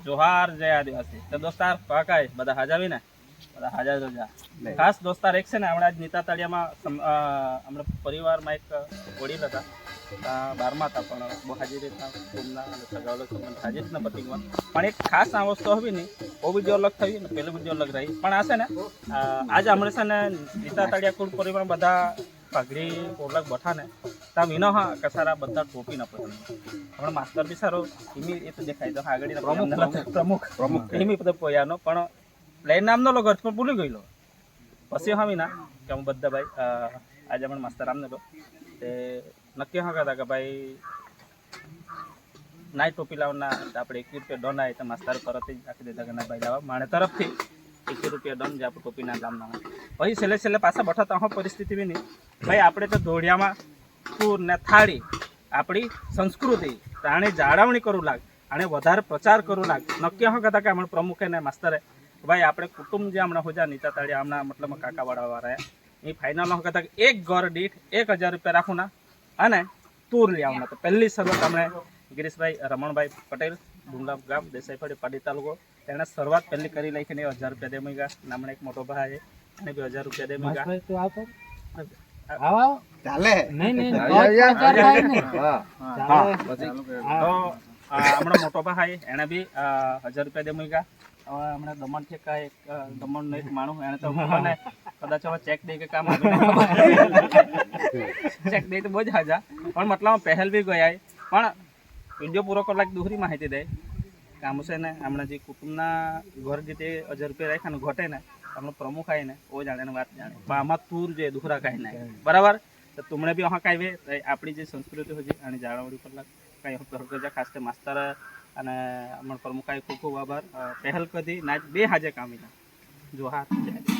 જોહાર જય આદિવાસી. તો દોસ્તાર પાકાય બધા હાજાવી ને? બધા હાજર જોજા ખાસ દોસ્તાર એક છે ને હમણાં જ નીતા તળિયામાં હમણાં પરિવારમાં એક વડીલ હતા. બારમાં હતા પણ બહુ હાજી રીતના કુટુંબના અને સગાવલો સંબંધ હાજી રીતના પતી ગયો પણ એક ખાસ આ વસ્તુ આવી ને બહુ બીજી અલગ થઈ ને પેલી બીજી અલગ રહી. પણ આ છે ને આજે હમણાં છે ને નીતા તળિયા કુળ પરિવાર બધા પાઘડી પોલક બેઠા ને ત્યાં વિનો હા કસારા બધા ટોપી ન પડે હમણાં માસ્તર બી સારો એમી એ તો દેખાય તો આગળ પ્રમુખ પ્રમુખ. પ્રમુખ. એમી બધો પોયાનો પણ પ્લેન નામનો લો ઘર પણ ભૂલી ગયેલો. પછી હમી ના કે હું બધા ભાઈ આજે પણ માસ્તર આમને તો તે નક્કી હા કહેતા કે ભાઈ, નાઈ ટોપી લાવના આપણે એકવીસ રૂપિયા ડોન આવે તો માસ્તર તરત જ આખી દેતા કે ના ભાઈ લાવવા માણે તરફથી એકવીસ રૂપિયા ડોન જે આપણે ટોપીના ગામના પછી છેલ્લે છેલ્લે પાછા બઠા તો પરિસ્થિતિ બી નહીં. ભાઈ, આપણે તો ધોળિયામાં પૂર ને થાળી, આપણી સંસ્કૃતિ આને જાળવણી કરું લાગ, આને વધારે પ્રચાર કરું લાગ. નક્કી હા કહેતા કે હમણાં પ્રમુખે ને માસ્તરે, ભાઈ, આપણે કુટુંબ જે હમણાં હોજા નીચા તાળી હમણાં મતલબ કાકાવાળા વાળા એ ફાઇનલ હા કહેતા કે એક ઘર દીઠ એક હજાર રૂપિયા રાખું ના. અને તૂર લઈ આવવાના. તો પહેલી શરૂઆત અમે ગિરીશભાઈ રમણભાઈ પટેલ ડુંગલા ગામ દેસાઈફળી પાડી તાલુકો. તેણે શરૂઆત પહેલી કરી લઈ કે ને હજાર રૂપિયા દે મૂક્યા નામણે એક મોટો ભાઈ છે એને બી હજાર રૂપિયા દે ચાલે. નહીં નહીં ને. આ હમણાં મોટો ભાઈ એને બી હજાર રૂપિયા દે મૂક્યા હવે હમણાં દમણ છે કાંઈ એક દમણ એક માણસ એને તો મને કદાચ હવે ચેક દઈ કે કામ ચેક દે તો બહુ જ હાજા. પણ મતલબ પહેલ બી ગયા પણ વીડિયો પૂરો કલાક દોહરી માહિતી દે. કામ છે ને હમણાં જે કુટુંબના ઘર જે તે હજાર રૂપિયા રાખ્યા ને ઘટે ને તમને પ્રમુખ આવી ને ઓ જાણે ને વાત જાણે. પણ આમાં તુર જે દુહરા કાંઈ નહીં બરાબર? તો તમને બી અહા કાંઈ આપણી જે સંસ્કૃતિ હોય છે આની જાળવણી કલાક કાંઈ પ્રગજા ખાસ કે માસ્તર અને અમારા પ્રમુખાએ ખૂબ ખૂબ આભાર. પહેલ કદી ના બે હાજર કામી જોહાર. જય